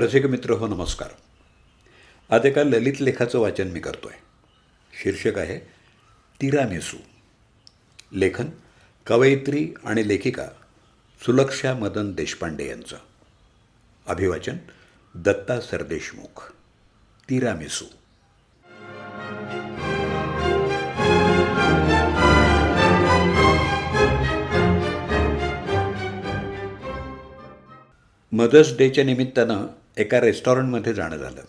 रसिक मित्र हो नमस्कार. आज एका ललित लेखाचं वाचन मी करतो आहे शीर्षक आहे तिरामिसू. लेखन कवयित्री आणि लेखिका सुलक्षा मदन देशपांडे यांचं. अभिवाचन दत्ता सरदेशमुख. तिरामिसू. मदर्स डेच्या निमित्तानं एका रेस्टॉरंटमध्ये जाणं झालं.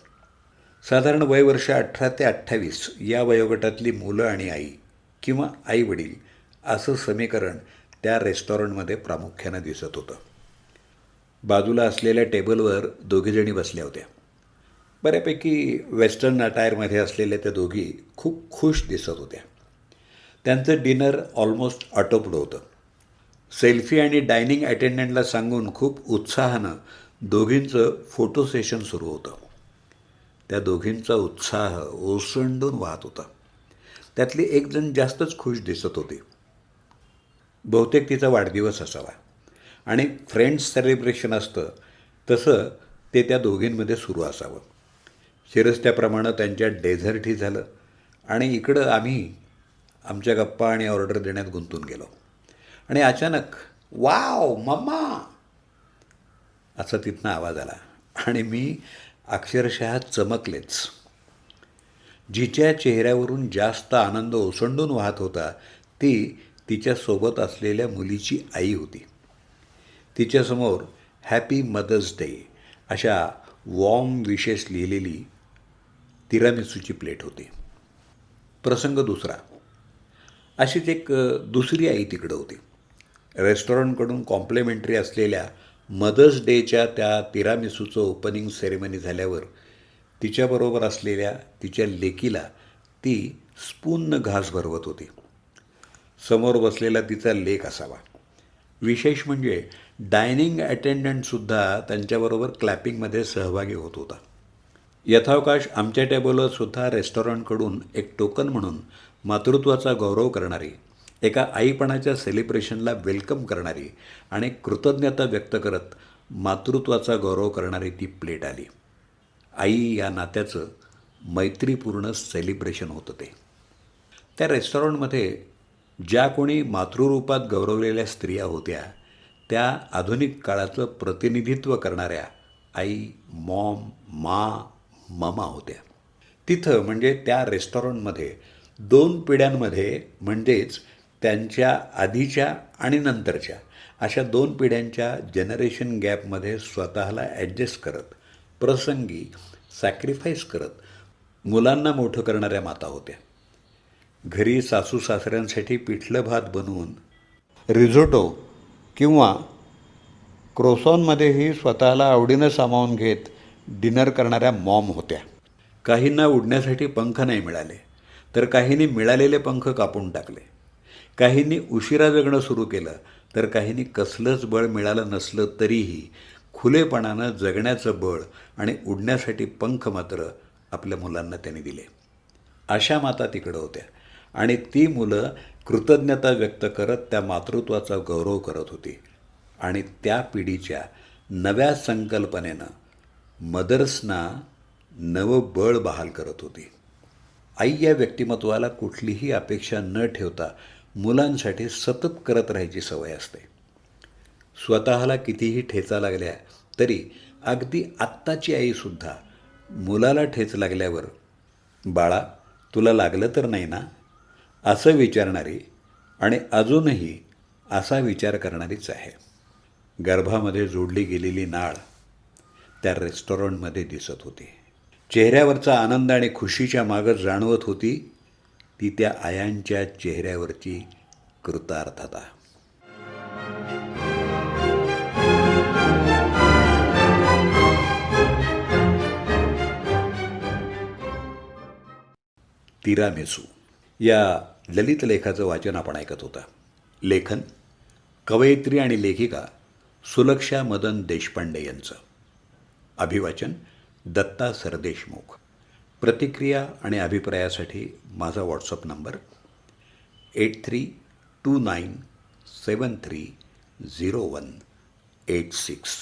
साधारण वय वर्ष अठरा ते अठ्ठावीस या वयोगटातली मुलं आणि आई किंवा आई वडील असं समीकरण त्या रेस्टॉरंटमध्ये प्रामुख्यानं दिसत होतं. बाजूला असलेल्या टेबलवर दोघीजणी बसल्या होत्या. बऱ्यापैकी वेस्टर्न अटायरमध्ये असलेल्या त्या दोघी खूप खुश दिसत होत्या. त्यांचं डिनर ऑलमोस्ट आटोपलं होतं. सेल्फी आणि डायनिंग अटेंडंटला सांगून खूप उत्साहानं दोघींचं फोटो सेशन सुरू होतं. त्या दोघींचा उत्साह ओसंडून वाहत होता. त्यातली एकजण जास्तच खुश दिसत होती. बहुतेक तिचा वाढदिवस असावा. आणि फ्रेंड्स सेलिब्रेशन असतं तसं ते त्या दोघींमध्ये सुरू असावं. शिरस्त्याप्रमाणे त्यांच्या डेझर्टही झालं. आणि इकडं आम्ही आमच्या गप्पा आणि ऑर्डर देण्यात गुंतून गेलो. आणि अचानक वाव मम्मा! असा तिथनं आवाज आला. आणि मी अक्षरशः चमकलेच. जिच्या चेहऱ्यावरून जास्त आनंद ओसंडून वाहत होता ती तिच्यासोबत असलेल्या मुलीची आई होती. तिच्यासमोर हॅपी मदर्स डे अशा वॉर्म विशेष लिहिलेली तिरामिसूची प्लेट होती. प्रसंग दुसरा. अशीच एक दुसरी आई तिकडं होती. रेस्टॉरंटकडून कॉम्प्लिमेंटरी असलेल्या मदर्स डेच्या त्या तिरामिसूचं ओपनिंग सेरेमनी झाल्यावर तिच्याबरोबर असलेल्या तिच्या लेकीला ती स्पूननं घास भरवत होती. समोर बसलेला तिचा लेक असावा. विशेष म्हणजे डायनिंग अटेंडंटसुद्धा त्यांच्याबरोबर क्लॅपिंगमध्ये सहभागी होत होता. यथावकाश आमच्या टेबलवर सुद्धा रेस्टॉरंटकडून एक टोकन म्हणून मातृत्वाचा गौरव करणारी एका आईपणाच्या सेलिब्रेशनला वेलकम करणारी आणि कृतज्ञता व्यक्त करत मातृत्वाचा गौरव करणारी ती प्लेट आली. आई या नात्याचं मैत्रीपूर्ण सेलिब्रेशन होतं ते त्या रेस्टॉरंटमध्ये ज्या कोणी मातृरूपात गौरवलेल्या स्त्रिया होत्या त्या आधुनिक काळाचं प्रतिनिधित्व करणाऱ्या आई मॉम मा ममा होत्या. तिथं म्हणजे त्या रेस्टॉरंटमध्ये दोन पिढ्यांमध्ये म्हणजेच त्यांच्या आधीच्या आणि नंतरच्या अशा दोन पिढ्यांच्या जनरेशन गॅपमध्ये स्वतःला ॲडजस्ट करत प्रसंगी सॅक्रिफाईस करत मुलांना मोठं करणाऱ्या माता होत्या. घरी सासू सासऱ्यांसाठी पिठलं भात बनवून रिझोटो किंवा क्रोसॉनमध्येही स्वतःला आवडीनं सामावून घेत डिनर करणाऱ्या मॉम होत्या. काहींना उडण्यासाठी पंख नाही मिळाले तर काहींनी मिळालेले पंख कापून टाकले. काहींनी उशिरा जगणं सुरू केलं तर काहींनी कसलंच बळ मिळालं नसलं तरीही खुलेपणानं जगण्याचं बळ आणि उडण्यासाठी पंख मात्र आपल्या मुलांना त्यांनी दिले. अशा माता तिकडं होत्या आणि ती मुलं कृतज्ञता व्यक्त करत त्या मातृत्वाचा गौरव करत होती आणि त्या पिढीच्या नव्या संकल्पनेनं मदर्सना नवं बळ बहाल करत होती. आई या व्यक्तिमत्वाला कुठलीही अपेक्षा न ठेवता मुलांसाठी सतत करत राहायची सवय असते. स्वतःला कितीही ठेचा लागल्या तरी अगदी आत्ताची आईसुद्धा मुलाला ठेच लागल्यावर बाळा तुला लागलं तर नाही ना? असं विचारणारी आणि अजूनही असा विचार करणारीच आहे. गर्भामध्ये जोडली गेलेली नाळ त्या रेस्टॉरंटमध्ये दिसत होती. चेहऱ्यावरचा आनंद आणि खुशीच्या मागं जाणवत होती ती त्या आयांच्या चेहऱ्यावरची कृतार्थता. तिरामेसू. या ललित लेखाचं वाचन आपण ऐकत होता. लेखन कवयित्री आणि लेखिका सुलक्षा मदन देशपांडे यांचं. अभिवाचन दत्ता सरदेशमुख. प्रतिक्रिया आणि अभिप्रायासाठी माझा WhatsApp number eight three two nine seven three zero one eight six